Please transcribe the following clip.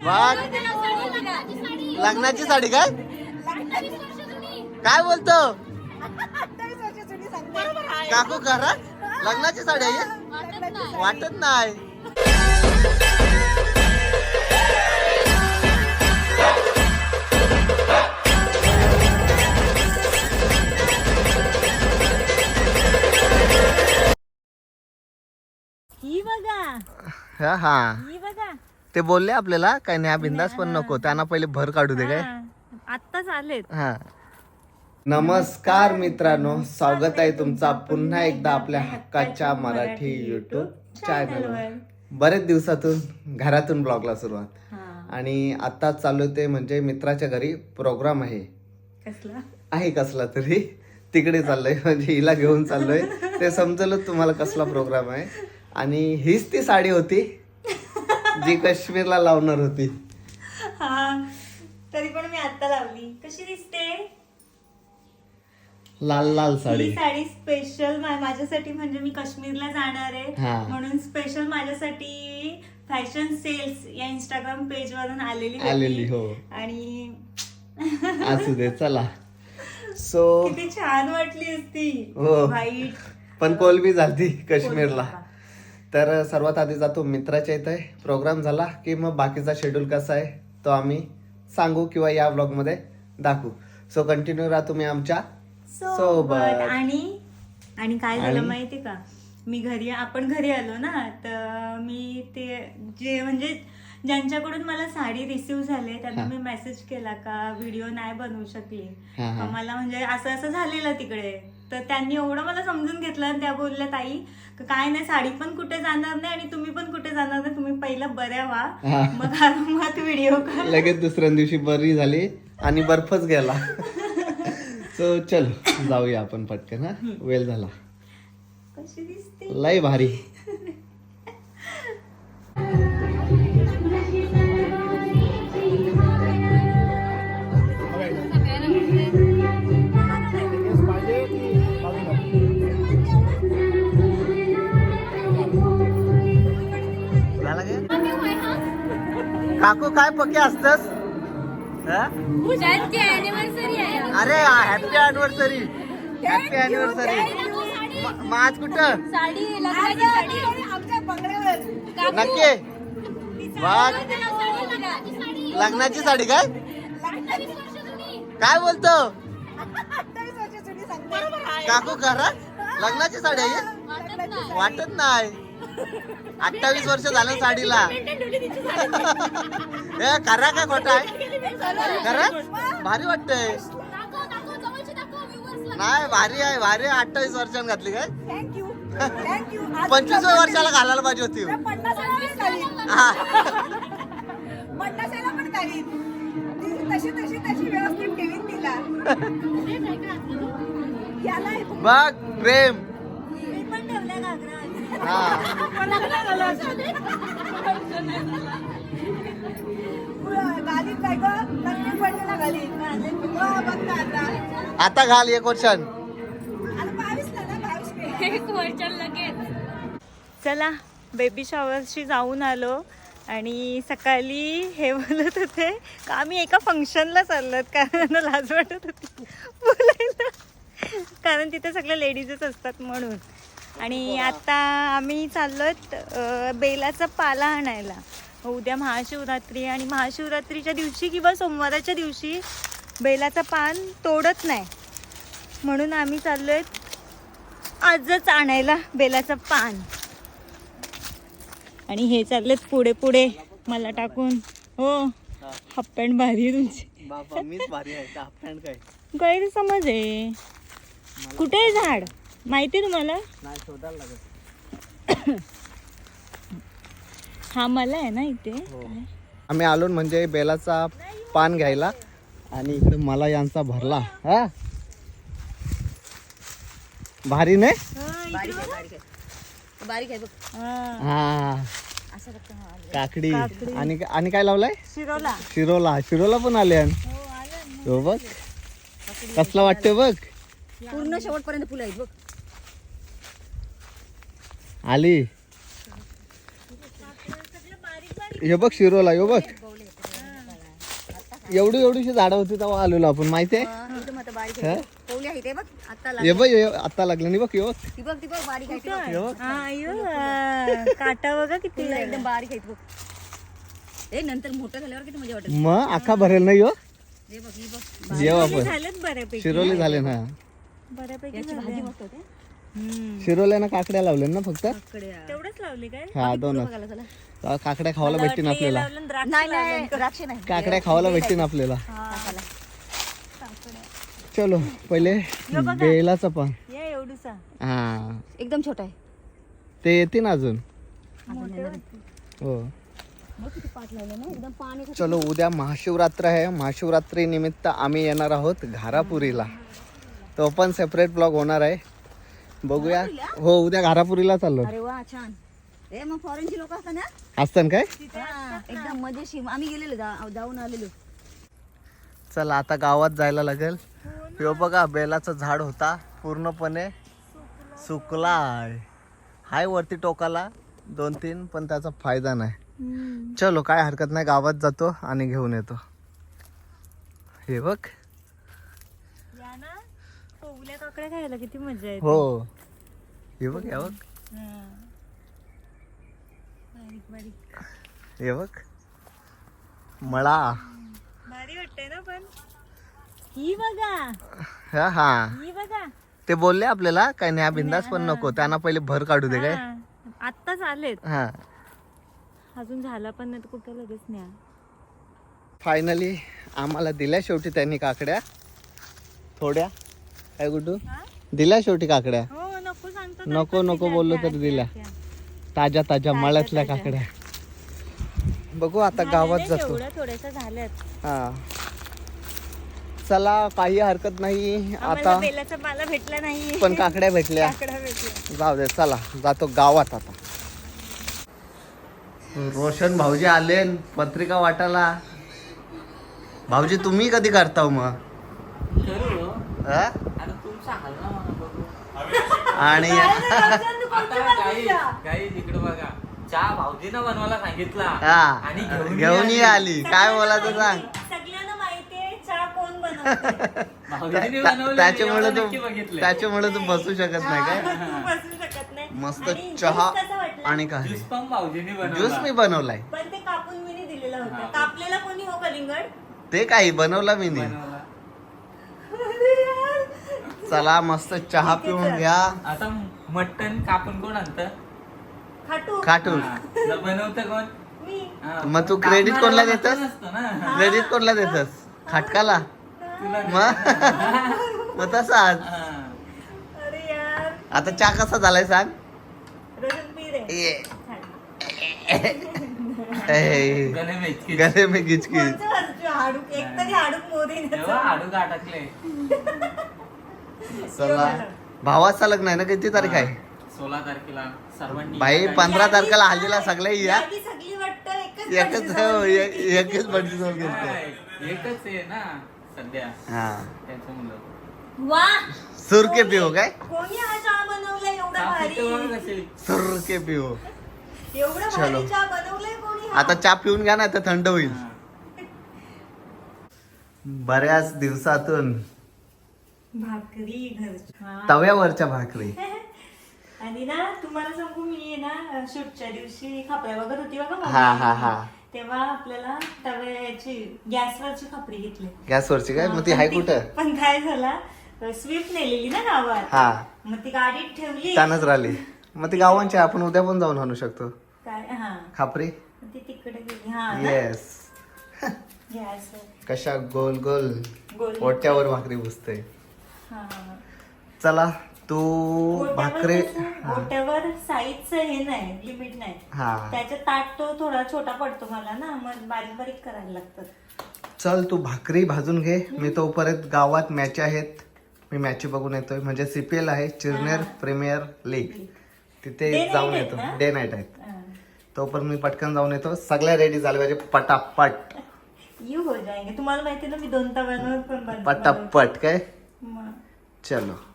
वाघ. लग्नाची साडी काय? काय बोलतो? काकू करा लग्नाची साडी आहे? वाटत नाही. ही बघा. हा ते बोलले आपल्याला काय नाही हा बिंदास पण नको त्यांना पहिले भर काढू दे काय. आत्ताच आलेत. हा. नमस्कार मित्रांनो स्वागत आहे तुमचा पुन्हा एकदा आपल्या हक्काच्या मराठी युट्यूब चॅनलवर बरेच दिवसातून घरातून ब्लॉगला सुरुवात. हा. आणि आता चालू ते म्हणजे मित्राच्या घरी प्रोग्राम आहे. कसला? आहे कसला तरी. तिकडे चाललोय म्हणजे हिला घेऊन चाललोय. ते समजलं तुम्हाला कसला प्रोग्राम आहे. आणि हीच ती साडी होती. जी काश्मीरला लावणार होती. हा तरी पण मी आता लावली. कशी दिसते? लाल लाल ही साडी. साडी स्पेशल माझ्यासाठी म्हणजे मी काश्मीरला जाणार आहे. हा. म्हणून स्पेशल माझ्यासाठी फॅशन सेल्स या इंस्टाग्राम पेज वरून आलेली होती. आलेली हो. आणि असू दे चला. सो किती छान वाटली असती. हो. व्हाईट पण कोलबी झाली काश्मीरला. तर सर्वात आधी जातो मित्राच्या इथे प्रोग्राम झाला की मग बाकीचा शेड्यूल कसा आहे तो आम्ही सांगू किंवा या ब्लॉगमध्ये दाखवू सो कंटिन्यू राहा तुम्ही आमच्यासोबत. आणि आणि काय झालं? माहिती का मी घरी आपण घरी आलो ना तर मी ते जे म्हणजे ज्यांच्याकडून मला साडी रिसीव झाले त्यांना. मी मेसेज केला का व्हिडिओ नाही बनवू शकली. मला म्हणजे असं असं झालेलं तिकडे तर त्यांनी एवढं मला समजून घेतलं आणि त्या बोलल्या ताई काय नाही साडी पण कुठे जाणार नाही आणि तुम्ही पण कुठे जाणार नाही तुम्ही पहिलं बऱ्या व्हा. मग आरामात व्हिडिओ कर लगेच दुसऱ्या दिवशी बरी झाली आणि बर्फच गेला. सो चलो जाऊया आपण पटकन हा. वेळ झाला. कशी दिसते? लय भारी. काकू काय पक्के असतस? अरे हॅपी अॅनिव्हर्सरी हॅपी अॅनिव्हर्सरी आज कुठं? नक्की? लग्नाची साडी काय? काय बोलतो? काकू करा लग्नाची साडी आहे? ही? वाटत नाही. अठ्ठावीस वर्ष झालं साडीला. हे करा का खोटा? आहे करा? भारी वाटतंय. नाही भारी आहे भारी आहे. अठ्ठावीस वर्षांनी घातली काय? थँक्यू थँक्यू पंचवीस वर्षाला घालायला पाहिजे होती. बघ प्रेम. हा. हो, आता घाल एक वर्षान चला बेबी शॉवरशी जाऊन आलो आणि सकाळी हे बोलत होते का आम्ही एका फंक्शनला चाललोत? कारण त्यांना लाज वाटत होती बोलायला. कारण तिथे सगळ्या लेडीजच असतात म्हणून. आणि आता आम्ही चाललोत बेलाचा पाला आणायला. उद्या महाशिवरात्री आणि महाशिवरात्रीच्या दिवशी किंवा सोमवाराच्या दिवशी बेलाचं पान तोडत नाही. म्हणून आम्ही चाललोय आजच आणायला बेलाचं पान. आणि हे चाललेत पुढे पुढे मला टाकून. हो हाफ पॅन्ट भारी तुमची. गैरसमज आहे. कुठे आहे झाड? माहिती आहे तुम्हाला? नाही शोधायला लागत हा मला आहे ना इथे. आम्ही आलो म्हणजे बेलाचा पान घ्यायला आणि इकडे मला यांचा भरला. हा? भारी नाही बारीक आहे बघ. हा, हा. काकडी. काकडी. आणि आणि काय लावलाय? शिरोला. शिरोला. शिरोला पण आले हो बघ. कसला वाटतंय बघ? पूर्ण शेवटपर्यंत फुलं आहेत बघ. आली. हे बघ शिरोला यो बघ. एवढी एवढीशी झाडं होती तेव्हा आलेलो आपण माहिती आहे? हा? बघ आता लागलं. नाही बघ ये बघ ती बघ ती बघ बारीक आहे हा, काटा बघा किती एकदम बारीक आहे ती बघ. ए नंतर मोठं झाल्यावर किती मजा वाटेल मग अख्खा भरेल नाही हो? हे बघ ही बघ. येऊ आपण झालेत बऱ्यापैकी. शिरोली झाले ना. बऱ्यापैकी. भाजी मस्त होते. हम्म. शिरोल्यानं काकड्या लावल्या ना फक्त? काकड्या. तेवढंच लावली काय? हा दोनच. बघायला चला. आ, काकड्या खावायला भेटतील हे आपल्याला. नाही. नाही द्राक्ष नाही. काकड्या खावायला भेटतील आपल्याला. चलो. पहिले बेलाचं पण. हा. एकदम छोटा आहे. ते अजून. होते. हो. ना एकदम पाणी चलो उद्या महाशिवरात्र आहे. महाशिवरात्री निमित्त आम्ही येणार आहोत घारापुरीला. तो पण सेपरेट ब्लॉग होणार आहे. बघूया. हो उद्या घारापुरीला चाललो. अरे वा छान. ए मग फॉरेनची लोक असतात ना? असतं काय? हा, एकदम मजेशीर. आम्ही गेलेलो जा- जाऊन आलेलो. चला आता गावात जायला लागेल. ह्यो बघा बेलाचं झाड होता पूर्णपणे सुकलाय. हाय वरती टोकाला दोन तीन पण त्याचा फायदा नाही. चलो काय हरकत नाही गावात जातो आणि घेऊन येतो. हे बघ या ना काकड्या खायला किती मजा येते. हो. हे बघ हे बघ. हा. बारीक बारीक. हे बघ. मळा. भारी वाटते ना पण. ही बघा. हा हा. ही बघा. ते बोलले आपल्याला काय नाही हा बिंदास पण नको. त्यांना पहिले भर काढू दे काय? हा. आत्ताच आलेत. हा. अजून झाला पण नाही तर कुठं लगेच न्या. फायनली आम्हाला दिल्या शेवटी त्यांनी काकड्या. थोड्या. काय गुड्डू? दिल्या शेवटी काकड्या? हो नको सांगतो नको नको बोललो तर दिल्या. ताज्या ताज्या मळ्यातल्या काकड्या. बघू आता गावात जातो. हा. चला काही हरकत नाही. आता भेटला नाही. पण काकड्या भेटल्या. जाऊ दे चला जातो गावात आता. रोशन भाऊजी आले पत्रिका वाटायला. भाऊजी तुम्ही कधी करता हो? आणि काही बघा. चहा भाऊजीनं बनवायला सांगितला. हा. आणि घेऊन आली. काय बोलायचं सांग. सगळ्यांना माहितीये चहा कोण बनवते भाऊजीने त्या- बनवलं त्याच्यामुळे तू. त्याच्यामुळे तू बसू शकत नाही काय? तू बसू शकत नाही. मस्त आणि चहा juice कसा वाटला? आणि काय? ज्यूस पण भाऊजीने ज्यूस मी बनवला बनवलाय. पण ते कापून मी दिलेला होता. कापलेला कोणी हो कलिंगड? ते काही बनवला मी नाही. बनवला. चला मस्त चहा पिऊन घ्या. आता मटन कापून कोण आणत? खाटू. खाटून बनवतं कोण? मी. हा, मग तू कापणाऱ्याला कोणाला देतोस? असतं ना? क्रेडिट कोणला देतस? खाटकाला? मग? तसाच. अरे यार. आता चहा कसा झालाय सांग? गले में इतकी- गले में गिचकी हाडूक एक तरी हाडूक मोदी हाडूक अटकले चला. भावाचा लग्न आहे ना किती तारीख आहे? सोळा तारखेला सर्वांनी बाई या पंधरा तारखेला? हल्दीला सगळे या. यादी सगळी वाटतं एकच एकच हो. एक- एकच काय? एकच आहे ना सध्या. हा. त्यांचं मुलं. वा. सुरके पिओ काय? कोणी हा चहा बनवलाय एवढा पिओ एवढा चलो. भारी चहा बनवलाय कोणी हा? आता चहा पिऊन घ्या ना तर थंड होईल. हा. बऱ्याच दिवसातून भाकरी. तव्यावरच्या भाकरी. आणि ना तुम्हाला सांगू मी ना शूटच्या दिवशी खापऱ्या बघत होती बघा हा हा हा. तेव्हा आपल्याला तव्याची गॅसवरची खापरी घेतली. गॅसवरची काय? मग ती हाय कुठं? पण काय झाला स्विफ्ट नेलेली ना गावात. हा. मग ती गाडीत ठेवली. त्यानंच राहिली. मग ती गावांची आपण उद्या पण जाऊन आणू शकतो. काय? हा. खापरी? मग ती तिकडे गेली. हा? येस गॅस कशा गोल गोल गोल ओट्यावर भाकरी हा. चला तू भाकरी कसं, ओट्यावर साईजचं हे नाही लिमिट नाही. त्याच्यात ताट तो थोडा छोटा पडतो मला ना मग बारीक बारीक करायला लागतात. चल तू भाकरी भाजून घे. मी तोपर्यंत गावात मॅच आहेत. मी मॅच बघून येतोय. म्हणजे सीपीएल आहे चिरनेर प्रीमियर लीग तिथे जाऊन येतो? डे नाईट आहेत. हा. तोपर्यंत मी पटकन जाऊन येतो. सगळ्या रेडी झाल्या पाहिजे. पटापट. यू हो जाएंगे. तुम्हाला माहिती ना मी दोन पण बनवते. पटापट काय? मग चलो